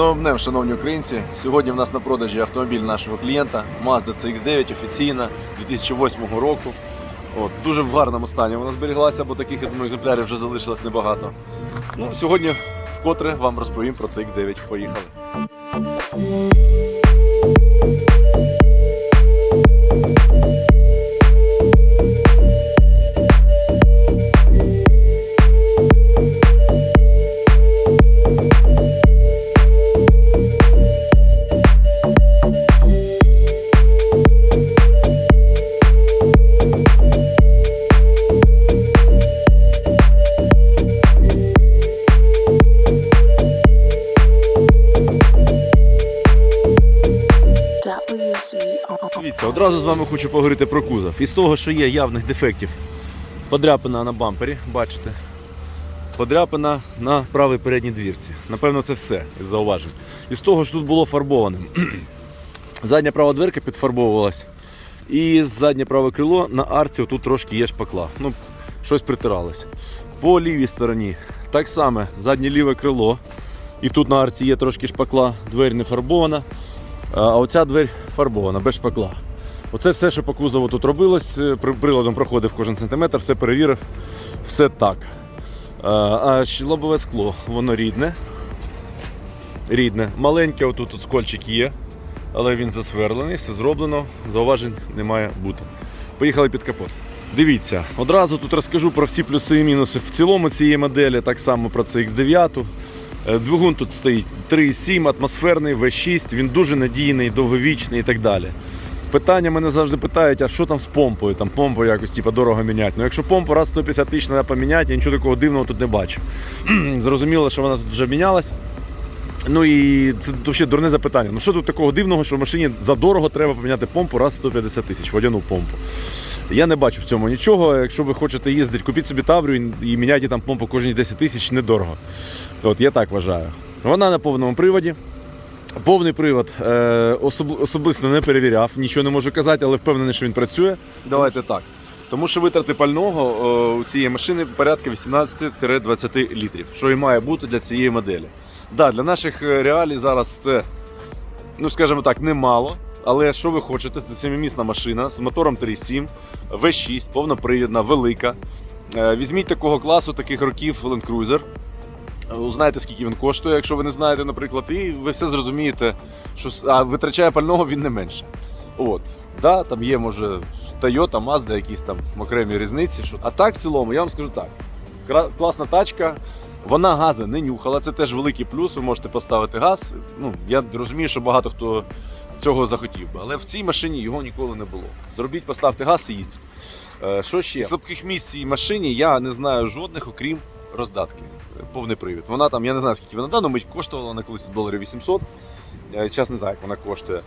новим днем, шановні українці. Сьогодні в нас на продажі автомобіль нашого клієнта Mazda CX-9 офіційна 2008 року. От, дуже в гарному стані вона зберіглася, бо таких я думаю, екземплярів вже залишилось небагато. Ну, сьогодні вкотре вам розповім про CX-9. Поїхали. Дивіться, одразу з вами хочу поговорити про кузов. Із того, що є явних дефектів, подряпина на бампері, бачите. Подряпина на правій передній двірці. Напевно, це все із зауважень. Із того, що тут було фарбованим. Задня права дверка підфарбовувалась. І заднє праве крило на арці тут трошки є шпакла. Ну, щось притиралось. По лівій стороні так само заднє ліве крило. І тут на арці є трошки шпакла, двері не фарбована. А оця двері фарбована, без шпакла. Оце все, що по кузову тут робилось, е, приладом проходив кожен сантиметр, все перевірив, все так. А, А лобове скло, воно рідне. Рідне. Маленьке, отут тут скольчик є, але він засверлений, все зроблено, зауважень не має бути. Поїхали під капот. Дивіться, одразу тут розкажу про всі плюси і мінуси в цілому цієї моделі, так само про CX9. Е, Двигун тут стоїть 3,7, атмосферний, V6, він дуже надійний, довговічний і так далі. Питання мене завжди питають, а що там з помпою? Там помпу якось типу, дорого міняти. Ну якщо помпу раз 150 тисяч треба поміняти, я нічого такого дивного тут не бачу. Зрозуміло, що вона тут вже мінялась. Ну і це взагалі дурне запитання. Ну що тут такого дивного, що в машині задорого треба поміняти помпу раз в 150 тисяч, водяну помпу. Я не бачу в цьому нічого. Якщо ви хочете їздити, купіть собі Таврію і міняйте там помпу кожні 10 тисяч недорого. От я так вважаю. Вона на повному приводі. Повний привод е, особ- особисто не перевіряв, нічого не можу казати, але впевнений, що він працює. Давайте так. Тому що витрати пального е, у цієї машини порядка 18-20 літрів, що і має бути для цієї моделі. Да, для наших е, реалій зараз це, ну скажімо так, немало. Але що ви хочете, це семимісна машина з мотором 3.7, V6, повнопривідна, велика. Е, Візьміть такого класу, таких років Land Cruiser. Е, Узнайте, скільки він коштує, якщо ви не знаєте, наприклад, і ви все зрозумієте, що а витрачає пального він не менше. От. Да, там є, може, Toyota, Mazda, якісь там окремі різниці. Що... А так, в цілому, я вам скажу так. Класна тачка, вона гази не нюхала, це теж великий плюс. Ви можете поставити газ. Ну, я розумію, що багато хто цього захотів би, але в цій машині його ніколи не було. Зробіть, поставте газ і їздіть. Е, Що ще? Слабких місць цій машині я не знаю жодних, окрім роздатки. Е, Повний привід. Вона там, я не знаю, скільки вона дано, мить коштувала вона колись доларів 800. Час не знаю, як вона коштує. Е,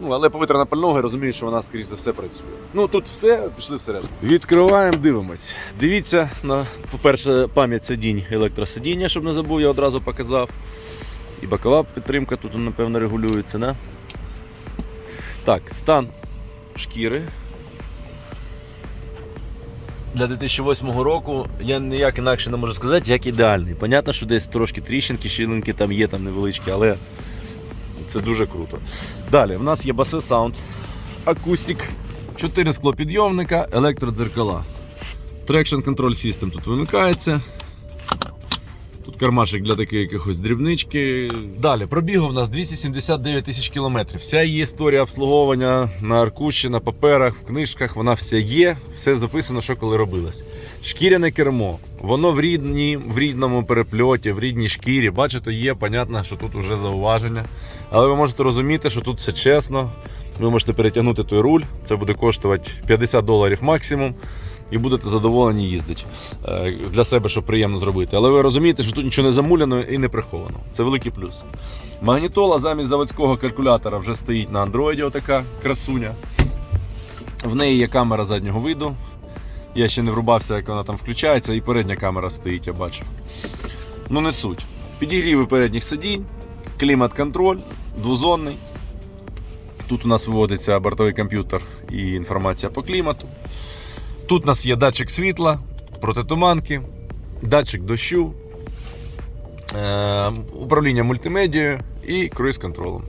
ну, але повітряна пального я розумію, що вона, скоріш за все, працює. Ну тут все, пішли всередину. Відкриваємо, дивимось. Дивіться, на, по-перше, пам'ять сидінь, електросидіння, щоб не забув, я одразу показав. І бокова підтримка тут, напевно, регулюється. Да? Так, стан шкіри. Для 2008 року я ніяк інакше не можу сказати, як ідеальний. Понятно, що десь трошки тріщинки, щілинки там є там невеличкі, але це дуже круто. Далі, в нас є баси саунд, акустик, 4 склопідйомника, електродзеркала. Traction Control System тут вимикається. Тут кармашик для такої якихось дрібнички. Далі, пробігу в нас 279 тисяч кілометрів. Вся її історія обслуговування на аркуші, на паперах, в книжках, вона вся є, все записано, що коли робилось. Шкіряне кермо, воно в, рідні, в рідному перепльоті, в рідній шкірі. Бачите, є, понятно, що тут вже зауваження. Але ви можете розуміти, що тут все чесно. Ви можете перетягнути той руль, це буде коштувати 50 доларів максимум. І будете задоволені їздити Е, для себе, щоб приємно зробити. Але ви розумієте, що тут нічого не замуляно і не приховано. Це великий плюс. Магнітола замість заводського калькулятора вже стоїть на андроїді, отака красуня. В неї є камера заднього виду. Я ще не врубався, як вона там включається, і передня камера стоїть, я бачу. Ну не суть. Підігріви передніх сидінь, клімат-контроль, двозонний. Тут у нас виводиться бортовий комп'ютер і інформація по клімату. Тут у нас є датчик світла, протитуманки, датчик дощу, е, управління мультимедією і круїз-контролем.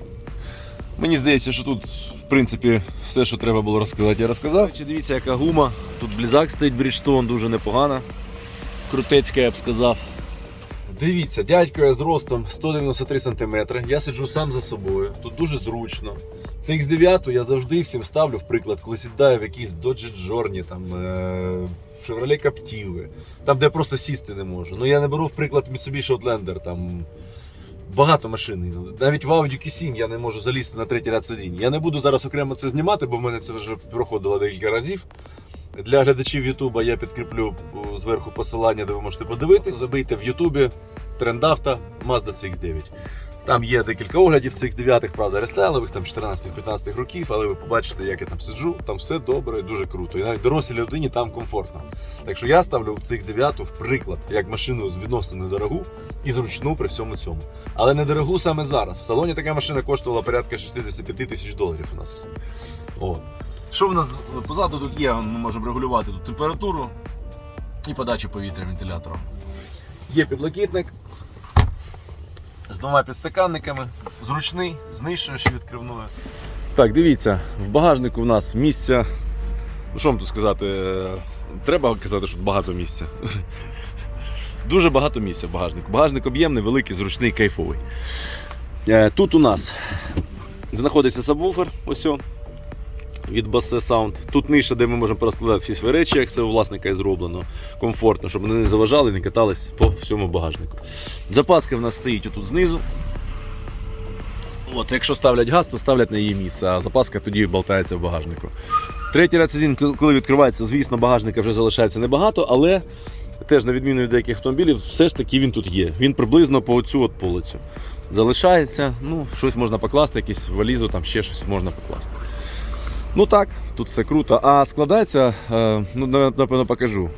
Мені здається, що тут, в принципі, все, що треба було розказати, я розказав. Дивіться, яка гума. Тут блізак стоїть Бріджтон, дуже непогана. Крутецька, я б сказав. Дивіться, дядько я з ростом 193 см. Я сиджу сам за собою. Тут дуже зручно. Це X9 я завжди всім ставлю, в приклад, коли сідаю в якісь Dodge Journey, там, е- Chevrolet Captiva, там, де я просто сісти не можу. Ну я не беру, в приклад, Mitsubishi Outlander, там багато машин. Навіть в Audi Q7 я не можу залізти на третій ряд сидінь. Я не буду зараз окремо це знімати, бо в мене це вже проходило декілька разів. Для глядачів Ютуба я підкріплю зверху посилання, де ви можете подивитись. Забийте в Ютубі трендавто Mazda CX-9. Там є декілька оглядів цих 9 правда, рестайлових, там 14-15 років, але ви побачите, як я там сиджу, там все добре, дуже круто. І навіть дорослій людині там комфортно. Так що я ставлю в цих 9 в приклад, як машину з відносно недорогу і зручну при всьому цьому. Але недорогу саме зараз. В салоні така машина коштувала порядка 65 тисяч доларів у нас. От. Що в нас позаду тут є? Ми можемо регулювати тут температуру і подачу повітря вентилятором. Є підлокітник з двома підстаканниками, зручний, з нижчою відкривною. Так, дивіться, в багажнику в нас місця. Ну що вам тут сказати? Треба казати, що тут багато місця. Дуже багато місця в багажнику. Багажник об'ємний, великий, зручний, кайфовий. Е, Тут у нас знаходиться сабвуфер, ось о, від Basse Sound. Тут ниша, де ми можемо порозкладати всі свої речі, як це у власника і зроблено. Комфортно, щоб вони не заважали, не катались по всьому багажнику. Запаска в нас стоїть отут знизу. От, якщо ставлять газ, то ставлять на її місце, а запаска тоді болтається в багажнику. Третій ряд сидінь, коли відкривається, звісно, багажника вже залишається небагато, але теж на відміну від деяких автомобілів, все ж таки він тут є. Він приблизно по оцю от полицю. Залишається, ну, щось можна покласти, якусь валізу, там ще щось можна покласти. Ну так, тут все круто. А складається, е, ну, напевно, покажу.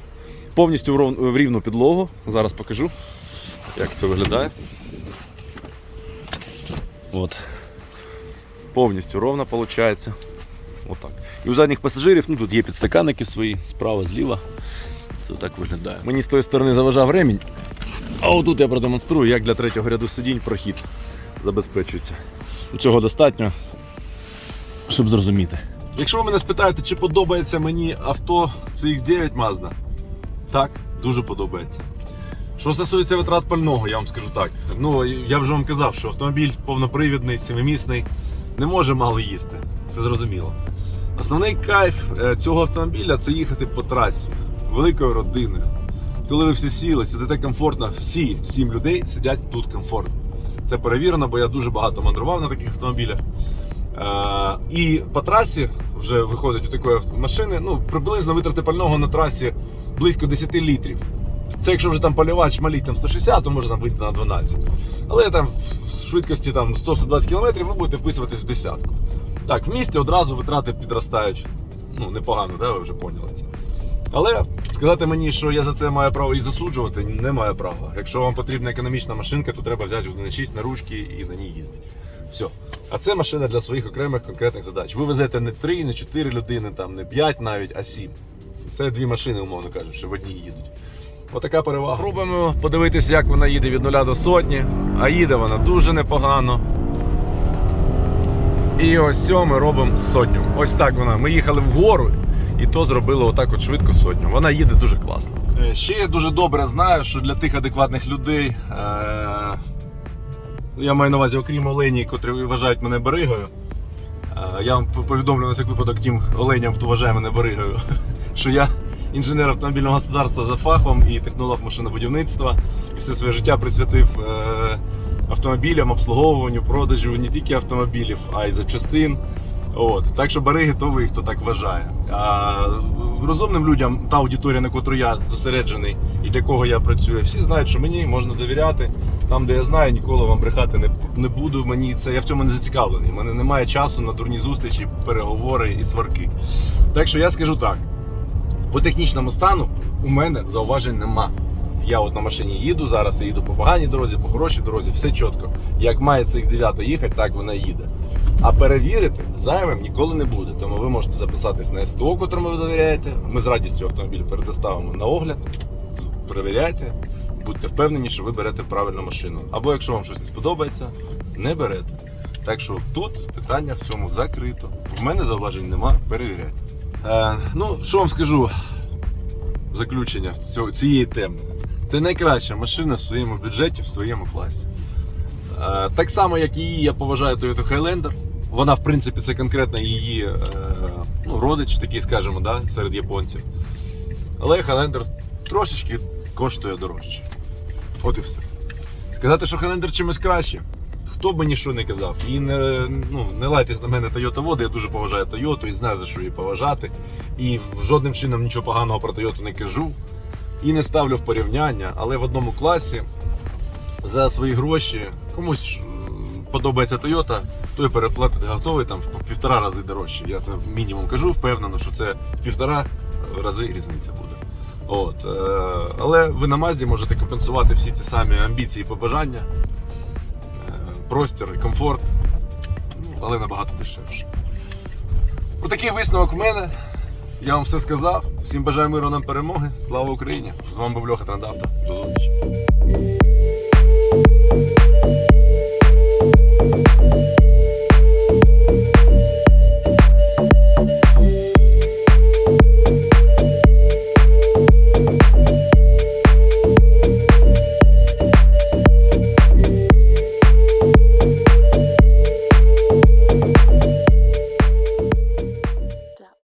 Повністю в рівну підлогу. Зараз покажу, як це виглядає. От. Повністю ровно виходить. Отак. І у задніх пасажирів ну, тут є підстаканники свої, справа, зліва. Це так виглядає. Мені з тої сторони заважав ремінь. А отут я продемонструю, як для третього ряду сидінь прохід забезпечується. Цього достатньо, щоб зрозуміти. Якщо ви мене спитаєте, чи подобається мені авто CX9 Mazda, так, дуже подобається. Що стосується витрат пального, я вам скажу так. Ну, я вже вам казав, що автомобіль повнопривідний, сімимісний, не може мало їсти. Це зрозуміло. Основний кайф е, цього автомобіля це їхати по трасі великою родиною. Коли ви всі сіли, сидите комфортно, всі сім людей сидять тут комфортно. Це перевірено, бо я дуже багато мандрував на таких автомобілях. Е, і по трасі вже виходить у такої машини, ну, приблизно витрати пального на трасі близько 10 літрів. Це якщо вже там полівач малий там 160, то може вийти на 12. Але там в швидкості там 100-120 км ви будете вписуватись в десятку. Так, в місті одразу витрати підростають. Ну, непогано, да? ви вже поняли це. Але сказати мені, що я за це маю право і засуджувати, не маю права. Якщо вам потрібна економічна машинка, то треба взяти 1.6 на ручки і на ній їздити. Все. А це машина для своїх окремих конкретних задач. Ви везете не 3, не 4 людини, там, не 5 навіть, а 7. Це дві машини, умовно кажучи, в одній їдуть. Отака перевага. Пробуємо подивитися, як вона їде від 0 до сотні. А їде вона дуже непогано. І ось ми робимо сотню. Ось так вона. Ми їхали вгору, і то зробили отак от швидко сотню. Вона їде дуже класно. Е, Ще я дуже добре знаю, що для тих адекватних людей. Е- я маю на увазі, окрім Олені, котрі вважають мене баригою. Е, Я вам повідомлю на всяк випадок тим оленям, хто вважає мене баригою, що я інженер автомобільного господарства за фахом і технолог машинобудівництва. І все своє життя присвятив е, автомобілям, обслуговуванню, продажу не тільки автомобілів, а й запчастин. От. Так що бариги то ви, хто так вважає. А розумним людям, та аудиторія, на котру я зосереджений і для кого я працюю, всі знають, що мені можна довіряти. Там, де я знаю, ніколи вам брехати не, не буду. Мені це я в цьому не зацікавлений. У мене немає часу на дурні зустрічі, переговори і сварки. Так що я скажу так: по технічному стану у мене зауважень нема. Я от на машині їду зараз, я їду по поганій дорозі, по хорошій дорозі, все чітко. Як має цих 9 їхати, так вона їде. А перевірити зайвим ніколи не буде. Тому ви можете записатись на СТО, котрому ви довіряєте. Ми з радістю автомобіль передоставимо на огляд. Перевіряйте. будьте впевнені, що ви берете правильну машину. Або якщо вам щось не сподобається, не берете. Так що тут питання в цьому закрито. В мене зауважень нема, перевіряйте. Е, ну, що вам скажу заключення цієї теми. Це найкраща машина в своєму бюджеті, в своєму класі. Е, так само, як її, я поважаю Toyota Highlander. Вона, в принципі, це конкретно її е, ну, родич, такий, скажімо, да, серед японців. Але Highlander трошечки коштує дорожче. От і все. Сказати, що Highlander чимось краще, хто мені що не казав. І не, ну, не лайтесь на мене Toyota води, я дуже поважаю Toyota і знаю, за що її поважати. І жодним чином нічого поганого про Toyota не кажу. І не ставлю в порівняння, але в одному класі за свої гроші комусь подобається Toyota, той переплатити готовий там в півтора рази дорожче. Я це мінімум кажу, впевнено, що це в півтора рази різниця буде. От, е, але ви на Мазді можете компенсувати всі ці самі амбіції і побажання, е, простір і комфорт, але набагато дешевше. Отакий висновок в мене. Я вам все сказав. Всім бажаю миру нам перемоги. Слава Україні! З вами був Льоха Трандавта. До зустрічі.